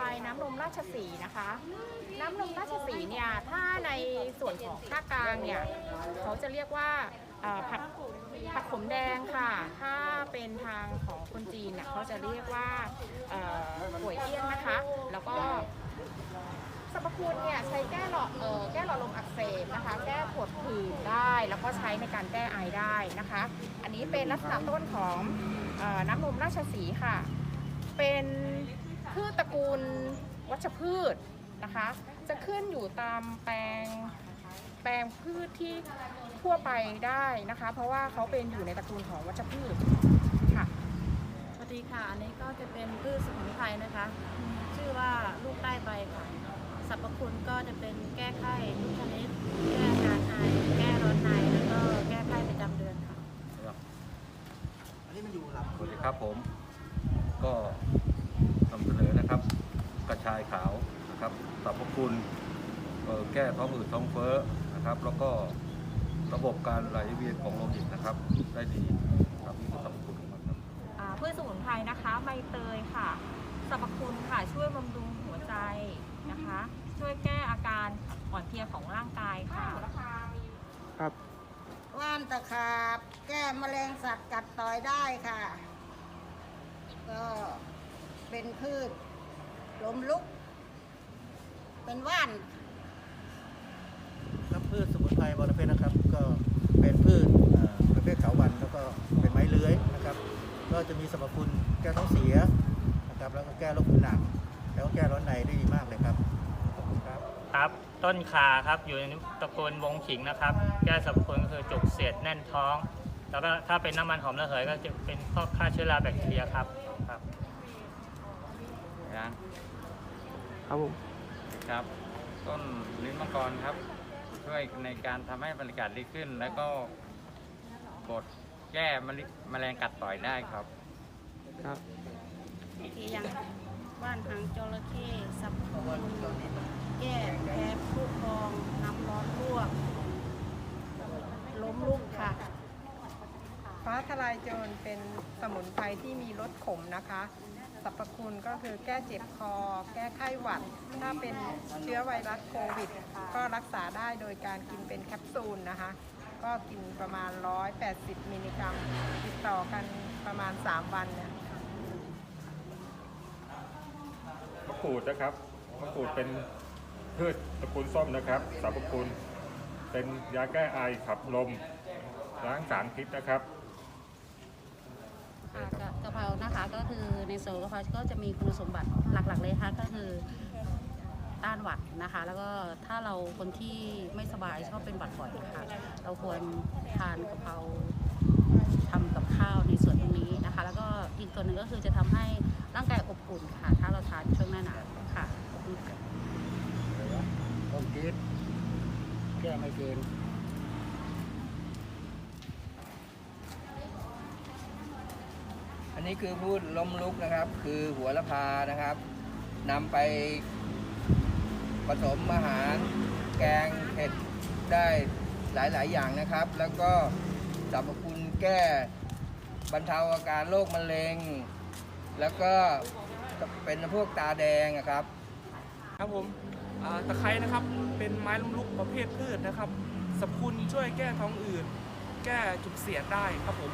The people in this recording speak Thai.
พรน้ำนมราชสีนะคะ น้ำนมราชสีเนี่ยถ้าในส่วนของภาคกลางเนี่ยเขาจะเรียกว่าผักผักขมแดงค่ะ ถ้าเป็นทางของคนจีนเนี่ยเขาจะเรียกว่าป่วยเอี้ยนนะคะ แล้วก็สรรพคุณเนี่ยใช้แก้หลอดเออแก้หลอดลมอักเสบนะคะ แก้ปวดผื่นได้ แล้วก็ใช้ในการแก้ไอได้นะคะ อันนี้เป็นลักษณะต้นของอน้ำนมราชสีค่ะ เป็น พืชตระกูลวัชพืชนะคะ จะขึ้นอยู่ตามแปลงแปลงพืชที่ทั่วไปได้นะคะ เพราะว่าเขาเป็นอยู่ในตระกูลของวัชพืชค่ะสวัสดีค่ะ อันนี้ก็จะเป็นพืชสมุนไพรนะคะ ชื่อว่าลูกใต้ใบค่ะสรรพคุณก็จะเป็นแก้ไข้ทุกชนิดแก้อาการไอแก้ร้อนในแล้วก็แก้ไข้ประจำเดือนค่ะอันนี้มันอยู่หลังสวัสดีครับผม ก็นำเสนอนะครับ กระชายขาวนะครับสรรพคุณเอ่อแก้ท้องอืดท้องเฟ้อนะครับ แล้วก็ระบบการไหลเวียนของโลหิตนะครับ ได้ดีครับนี่คือสรรพคุณของมันครับอ่าพืชสมุนไพรนะคะใบเตยค่ะสรรพคุณค่ะช่วยบำรุงหัวใจนะคะ ช่วยแก้อาการอ่อนเพลียของร่างกายค่ะครับว่านตะขาบแก้แมลงสัตว์กัดต่อยได้ค่ะก็ เป็นพืชล้มลุก เป็นว่าน ครับพืชสมุนไพรบอระเพ็ญนะครับ ก็เป็นพืชเอ่อประเภทเขาวันแล้วก็เป็นไม้เลื้อยนะครับ ก็จะมีสรรพคุณแก้ท้องเสียนะครับแล้วก็แก้โรคผิวหนังแล้วก็แก้ร้อนในได้ดีมากเลยครับขอบคุณครับ ครับ ต้นขาครับอยู่ในตระกูลวงขิงนะครับ แก้สรรพคุณก็คือจุกเสียดแน่นท้อง แล้วก็ถ้าเป็นน้ำมันหอมระเหยก็จะเป็นพวกฆ่าเชื้อราแบคทีเรียครับ ครับยังครับผม ครับ ต้นลิ้นมังกรครับ ช่วยในการทำให้บรรยากาศดีขึ้น แล้วก็กดแก้มะลิแมลงกัดต่อยได้ครับ ครับที่ยังว่านหางจระเข้สรรพคุณแก้แพ้ผู้พองน้ำร้อนลวก ล้มลุกค่ะ ฟ้าทลายโจรเป็นสมุนไพรที่มีรสขมนะคะ สรรพคุณก็คือแก้เจ็บคอ แก้ไข้หวัด ถ้าเป็นเชื้อไวรัสโควิด ก็รักษาได้โดยการกินเป็นแคปซูลนะคะ ก็กินประมาณ 180 มิลลิกรัม ติดต่อกันประมาณ 3 วันเนี่ยมะกรูดนะครับมะกรูดเป็นพืชตระกูลส้มนะครับสรรพคุณเป็นยาแก้ไอขับลมล้างสารพิษนะครับค่ะกะกะเพรานะคะ ก็คือในโซนกะเพราก็จะมีคุณสมบัติหลักๆเลยค่ะก็คือต้านหวัดนะคะ แล้วก็ถ้าเราคนที่ไม่สบายชอบเป็นหวัดบ่อยค่ะเราควรทานกะเพราทำกับข้าวในส่วนตรงนี้นะคะ แล้วก็อีกตัวหนึ่งก็คือจะทำให้ร่างกายอบอุ่นค่ะ ถ้าเราทานช่วงหน้าหนาวค่ะอบคุณค่ะต้มกีดแก้ไมเกรน นนี้คือพูดล้มลุกนะครับ คือหัวละพานะครับนำไปผสมอาหารแกงเผ็ดได้หลาย ๆ อย่างนะครับ แล้วก็สรรพคุณแก้บรรเทาอาการโรคมะเร็ง แล้วก็เป็นพวกตาแดงอะครับ ครับผมตะไคร้นะครับเป็นไม้ล้มลุกประเภทพืชนะครับสรรพคุณช่วยแก้ท้องอืดแก้จุกเสียดได้ครับผม